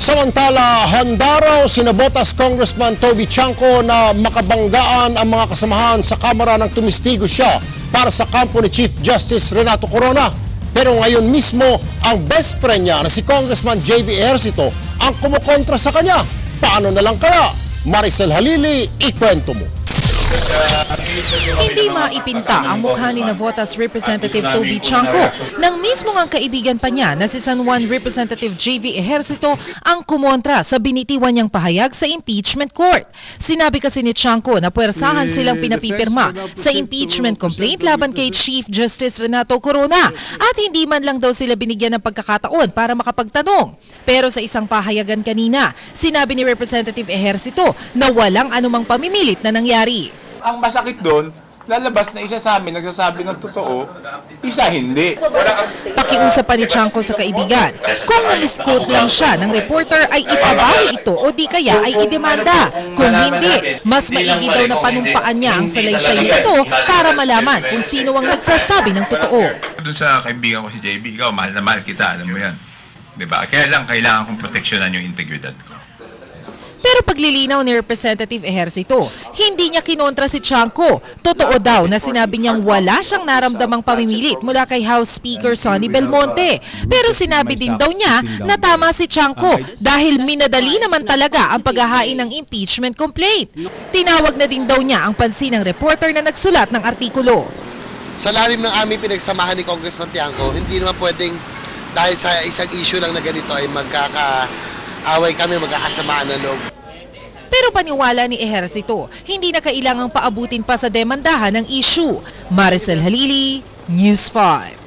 Samantala, handa raw sinabotas Congressman Toby Chanco na makabanggaan ang mga kasamahan sa Kamara ng tumistigo siya para sa kampo ni Chief Justice Renato Corona. Pero ngayon mismo, ang best friend niya na si Congressman J.B. Ejercito ang kumukontra sa kanya. Paano na lang kaya? Maricel Halili, ikwento mo. Hindi maipinta ang mukha ni Navotas Representative Toby Chanco nang mismo ang kaibigan pa niya na si San Juan Representative JV Ejercito ang kumontra sa binitiwan niyang pahayag sa impeachment court. Sinabi kasi ni Chanco na puwersahan silang pinapipirma sa impeachment complaint laban kay Chief Justice Renato Corona at hindi man lang daw sila binigyan ng pagkakataon para makapagtanong. Pero sa isang pahayagan kanina, sinabi ni Representative Ejercito na walang anumang pamimilit na nangyari. Ang masakit doon, lalabas na isa sa amin nagsasabi ng totoo, isa hindi. Pakiusap pa ni Chanco sa kaibigan. Kung namiskot lang siya ng reporter ay ipabawi ito o di kaya ay idemanda. Kung hindi, mas maigi daw na panumpaan niya ang salaysay nito para malaman kung sino ang nagsasabi ng totoo. Doon sa kaibigan ko si JB, ikaw, mahal na mahal kita, alam mo yan. Di ba? Kaya lang, kailangan kong proteksyonan yung integridad ko. Pero paglilinaw ni Representative Ejercito, hindi niya kinontra si Chanco. Totoo daw na sinabi niyang wala siyang naramdamang pamimilit mula kay House Speaker Sonny Belmonte. Pero sinabi din daw niya na tama si Chanco dahil minadali naman talaga ang paghahain ng impeachment complaint. Tinawag na din daw niya ang pansin ng reporter na nagsulat ng artikulo. sa lalim ng aming pinagsamahan ni Congressman Tiangco, hindi naman pwedeng dahil sa isang issue lang na ganito ay magkakaaway kami, magkakasamaan ng loob. Pero paniwala ni Ejercito, hindi na kailangang paabutin pa sa demandahan ng issue. Maricel Halili, News 5.